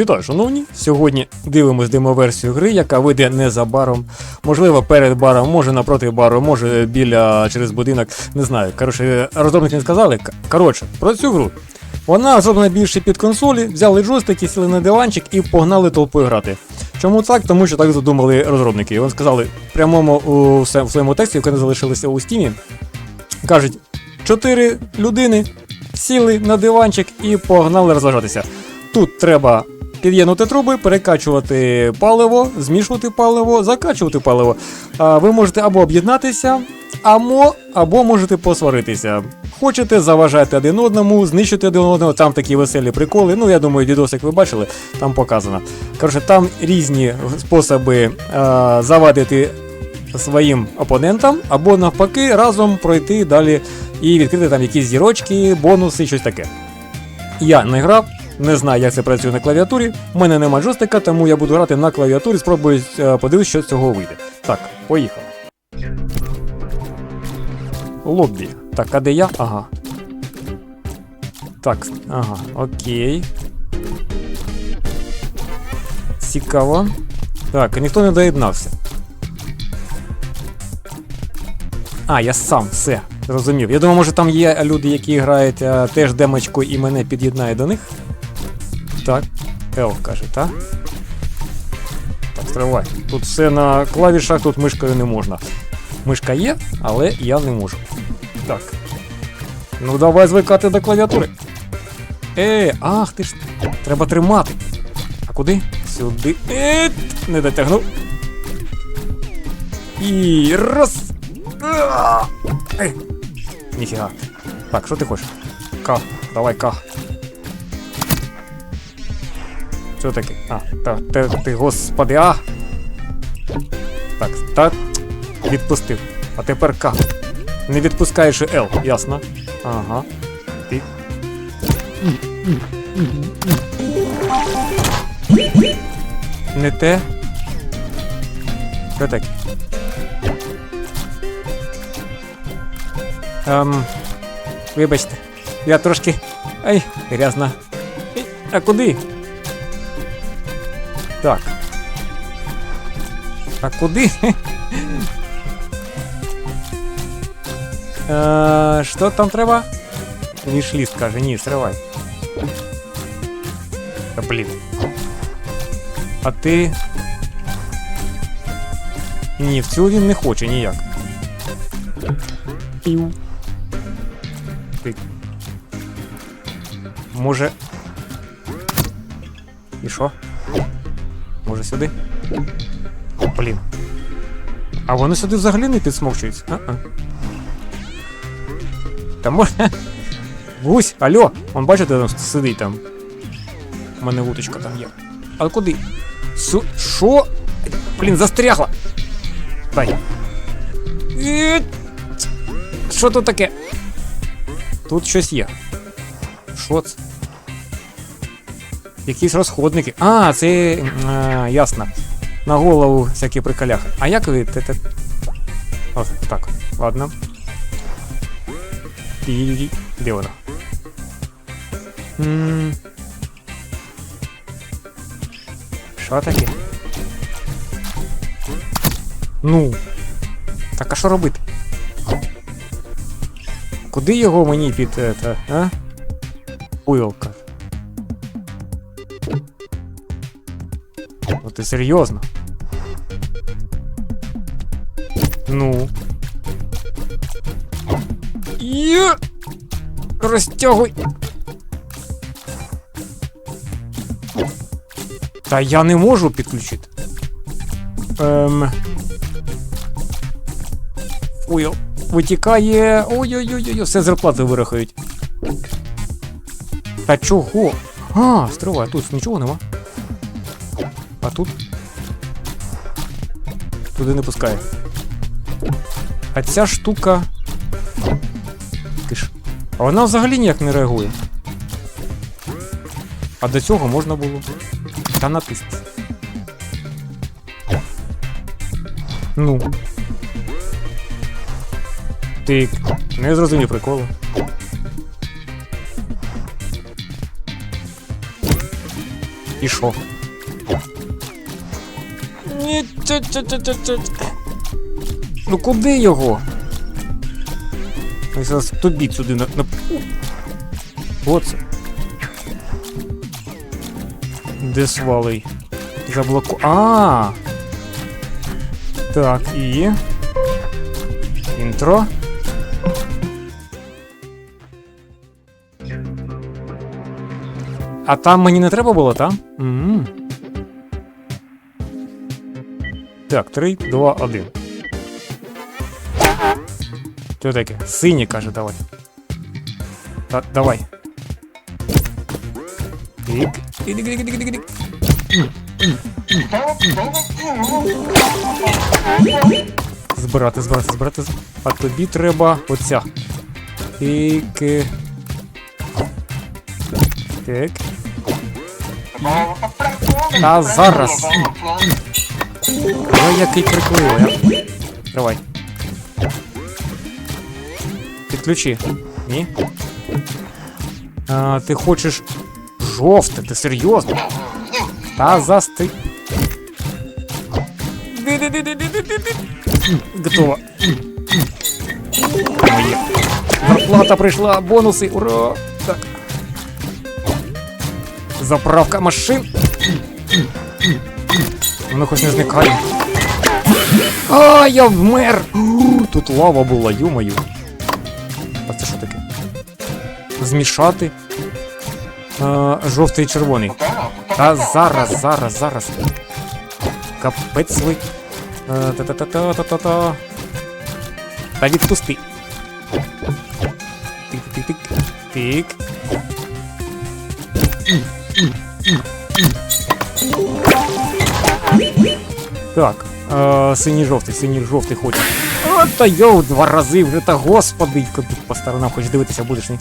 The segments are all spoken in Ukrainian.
Вітаю, шановні! Сьогодні дивимось демоверсію гри, яка вийде незабаром. Можливо, перед баром, може напроти бару, може біля через будинок. Не знаю. Коротше, розробники не сказали. Коротше, про цю гру. Вона зроблена більше під консолі, взяли джойстики, сіли на диванчик і погнали толпою грати. Чому так? Тому що так задумали розробники. Вони сказали прямому у, в своєму тексті, який залишилися у стімі, кажуть, чотири людини сіли на диванчик і погнали розважатися. Тут треба під'єднувати труби, перекачувати паливо, змішувати паливо, закачувати паливо. Ви можете або об'єднатися, або, або можете посваритися. Хочете, заважайте один одному, знищити один одного, там такі веселі приколи. Ну, я думаю, відосик ви бачили, там показано. Коротше, там різні способи а, завадити своїм опонентам, або навпаки, разом пройти далі і відкрити там якісь зірочки, бонуси, щось таке. Я не грав, не знаю, як це працює на клавіатурі. У мене нема джойстика, тому я буду грати на клавіатурі, спробую е, подивитися, що з цього вийде. Так, поїхали. Лоббі. Так, а де я? Ага. Так, ага, окей. Цікаво. Так, ніхто не доєднався. А, я сам, все, зрозумів. Я думаю, може там є люди, які грають а, теж демочку і мене під'єднає до них. Так, L каже, так? Так, стривай. Тут все на клавішах, тут мишкою не можна. Мишка є, але я не можу. Так. Ну давай звикати до клавіатури. Е, ах ти ж. Треба тримати. А куди? Сюди. Е, не дотягнув. І раз. А! Ніфіга. Так, що ти хочеш? К, давай К. Що таке? А, та, ти, ти, господи, а! Так, та відпустив. А тепер К. Не відпускаєш Л, ясно. Ага. Ти. Не те. Що таке? Ем, вибачте, я трошки. Ай, грязна. А куди? Так. А куди? Е, Що там треба? Вішліст каже, ні, стривай. Та блін. А ти. Ні, в цю він не хоче ніяк. Пів. Ти. Може. І що? Може сюди? Блін. А вони сюди взагалі не підсмокчуються. А-а. Та можна. Гусь, алло! Он бачите, там сидить там. У мене вуточка там є. А куди? Су. Що? Блін, застрягла! Дай. Е, Що тут таке? Тут щось є. Що це? Якісь розходники. А, це. А, ясно. На голову всякі приколяхи. А як ви. те- О, так, ладно. І. Де вона? Що таке? Ну. Так а що робити? Куди його мені під это, а? Пилка. Ну ти серйозно? Ну. Є! Розтягуй! Та я не можу підключити. Ем. Ой, витікає. Ой-ой-ой, все зарплати вирахують. Та чого? А, стривай, тут нічого нема. Тут? Туди не пускає. А ця штука. Ж. А вона взагалі ніяк не реагує. А до цього можна було. Та натисни. Ну. Ти не зрозумів приколу. І що? Ні. Ну куди його? Я зараз тобі сюди на. на... Оце. Де свалий? Заблоку. А. Так, і. Інтро. А там мені не треба було, там? Угу. Так, 3, 2, 1. Що таке? Синій каже, давай. Та, давай. Тик. Тик-тик-тик-тик-тик. Збирати, збирати, збирати. А тобі треба оця. Тик. Так. Та зараз. Ой, який прикливий, а. Давай. Підключи. Ні? А, ти хочеш жовте, ти серйозно? Та засти. Ди-ди-ди-ди-ди-ди-ди. Готово. Моє. Зарплата прийшла, бонуси, ура! Так. Заправка машин. Воно хоч не зникає. А, я вмер! Тут лава була, ю-мою. А це що таке? Змішати. А, жовтий і червоний. Та зараз, зараз, зараз. Капець ви. Та-та-та-та-та-та-та. Та відпусти. Тик-тик-тик. Тик. Так, е, синій жовтий, синій жовтий хоче. О, та йоу, два рази вже та господи, тут по сторонам хоч дивитися будеш ні.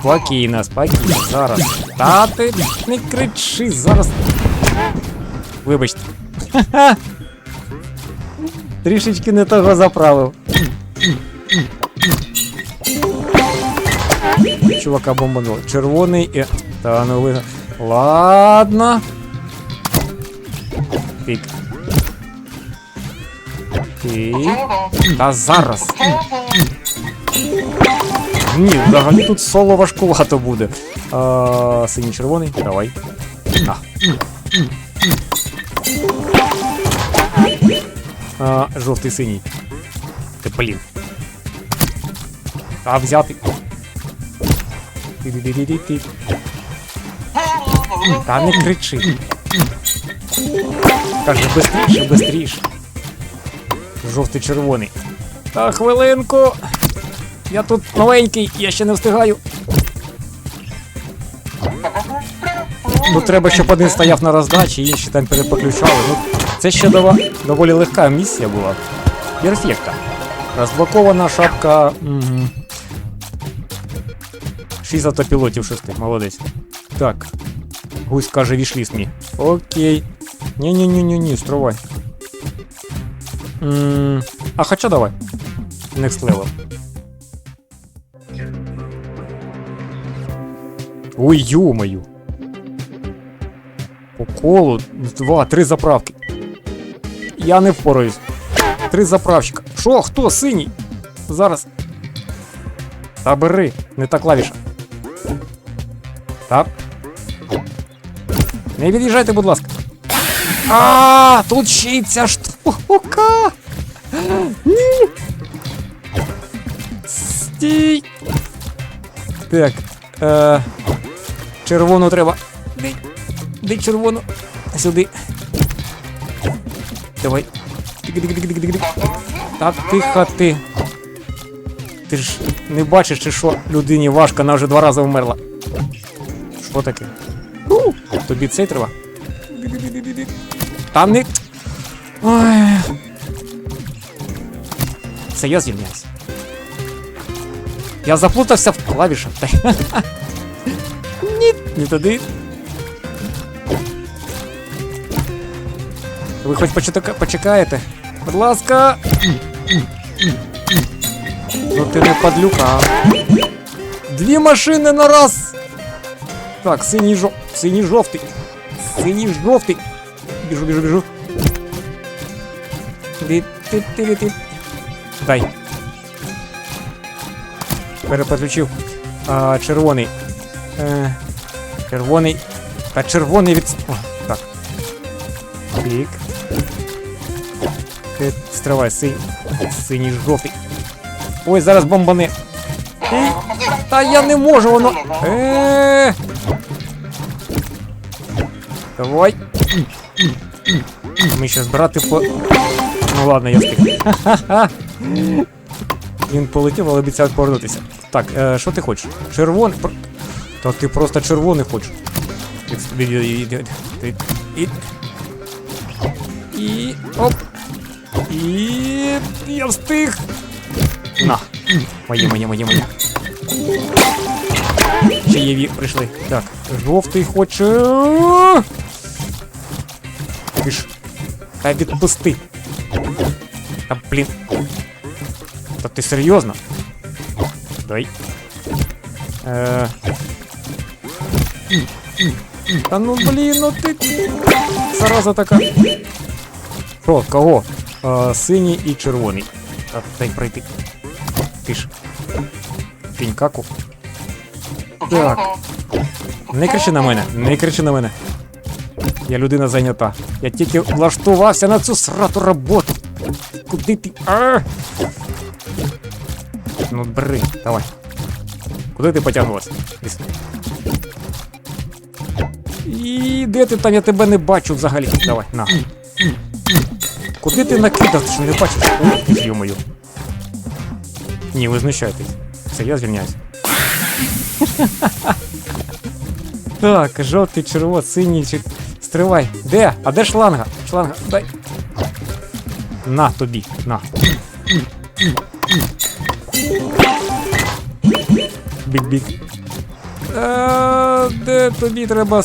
Спокійно, спокійно, зараз. Та ти не кричи, зараз. Вибачте. Ха-ха. Трішечки не того заправив. Чувака бомбануло. Червоний і. Та ну ви. Ладно. Тик. Тик. Та зараз. Ні, взагалі тут соло важкувато буде. А, синій червоний, давай. На. А, жовтий синій. Ти блін. Та взяти. Ти-ди-ди-ди-ди-ди. Та не кричи. Каже, бистріше, бистріше. Жовтий червоний. Та хвилинку. Я тут новенький, я ще не встигаю. Ну треба, щоб один стояв на роздачі, інші там перепоключали. Ну, це ще дова, доволі легка місія була. Перфекта. Розблокована шапка. Угу. Шість автопілотів шести, молодець. Так. Гусь каже, вішліс мій. Окей. Ні-ні-ні-ні-ні, стривай. М, А хоча давай. Next level. Ой, ё-моё. По колу. Два, три заправки. Я не впораюсь. Три заправщика. Що, хто? Синій? Зараз. Та бери, не та клавіша. Так. Не від'їжджайте, будь ласка. А, тут ще й ця штука. Ні. Стій. Так. Е, червону треба. Де, де червону? Сюди. Давай. Тик-тик-тик-тик-тик. Та тихо ти. Ти ж не бачиш, чи що людині важко, вона вже два рази вмерла. Що таке? Тобі цей треба? Там не. Ой. Це я звільняюсь. Я заплутався в клавішах. Ні, не туди. Ви хоч почека- почекаєте? Будь ласка. Ну ти не падлюка. а. Дві машини на раз. Так, синій жов... Синій жовтий. Синій жовтий. Біжу, біжу, біжу. Ти, ти, ти, ти. Дай. Перепереключив. А, червоний. Е, червоний. Та червоний від. О, так. Пік. Ти стривай, синій. Синій жовтий. Ой, зараз бомбани. Ей, Та я не можу, воно. Е. Давай. Ми ще збирати по. Ну ладно, я встиг. Він полетів, але обіцяв повернутися. Так, е, що ти хочеш? Червоний. Про- Та ти просто червоний хочеш. І. І. Оп. І. Я встиг. На. Моє, моє, моє, моє. Чаєві прийшли. Так, жовтий хоче. Ти ж. Та відпусти. Та блін. Та ти серйозно? Дай. Е... Та ну блін, ну ти. Зараза така. Що, кого? Е, синій і червоний. Так, дай пройти. Ти ж. Пінькаку. Так. Не кричи на мене, не кричи на мене. Я людина зайнята. Я тільки влаштувався на цю срату роботу. Куди ти? А! Ну, бери, давай. Куди ти потягнулася? Іди. І де ти там? Я тебе не бачу взагалі. Давай, на. Куди ти накидав, ти що не бачиш? Ой. Ні, ви знущаєтесь. Все, я звільняюсь. Так, жовтий, червоний, синій. Стривай. Де? А де шланга? Шланга, дай. На тобі, на. Бік-бік. Е, Де тобі треба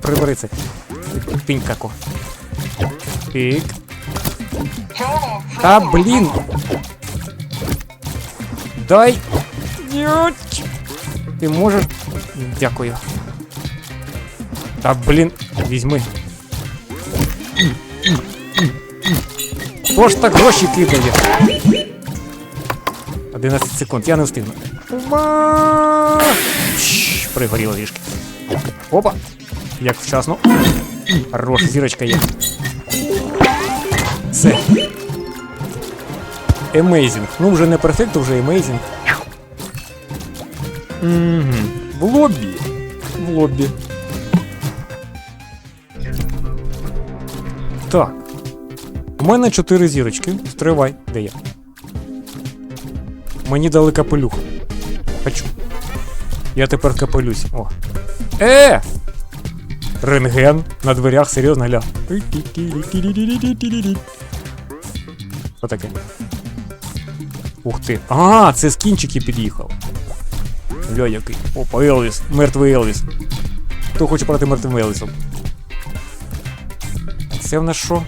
прибери це. Пік. Та блін. Дай. Ти можеш. Дякую. Та блін, візьми. Хто ж так гроші кидає? 11 секунд, я не встигну. Пригоріло трішки. Опа! Як вчасно. Хорош, зірочка є. Все. Емейзінг. Ну вже не перфект, вже емейзінг. Угу. В лобі. В лобі. Так. У мене чотири зірочки. Стривай. Де я? Мені дали капелюх. Хочу. Я тепер капелюсь. О. Е! Рентген на дверях, серйозно гля. Що таке? Ух ти. А, це з кінчики під'їхав. Ля який. Опа, Елвіс. Мертвий Елвіс. Хто хоче проти мертвим Елвісом? Це в нас що?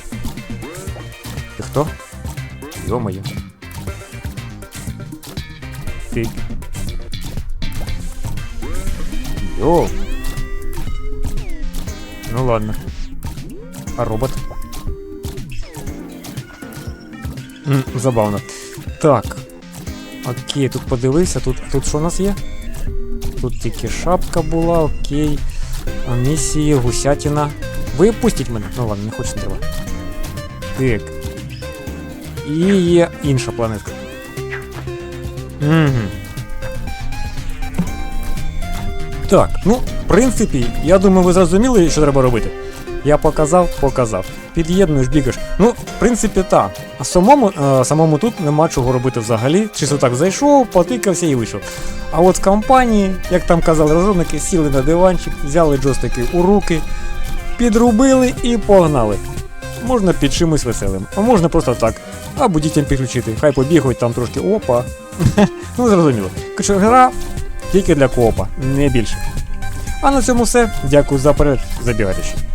Ти хто? Йо-моє. Ти. Йо. Ну ладно. А робот? М, забавно. Так. Окей, тут подивився, тут, тут що у нас є? Тут тільки шапка була, окей. Місії, гусятина. Ви пустіть мене. Ну ладно, не хочу не треба. Так. І є інша планетка. Угу. Так, ну, в принципі, я думаю, ви зрозуміли, що треба робити. Я показав, показав. Під'єднуєш, бігаєш. Ну, в принципі, так. А самому, е, самому тут нема чого робити взагалі. Чисто так зайшов, потикався і вийшов. А от в компанії, як там казали розробники, сіли на диванчик, взяли джойстики у руки, підрубили і погнали. Можна під чимось веселим, а можна просто так. Або дітям підключити, хай побігають там трошки опа. ну зрозуміло. Коротше, гра тільки для коопа, не більше. А на цьому все. Дякую за перегляд. Забігайте ще.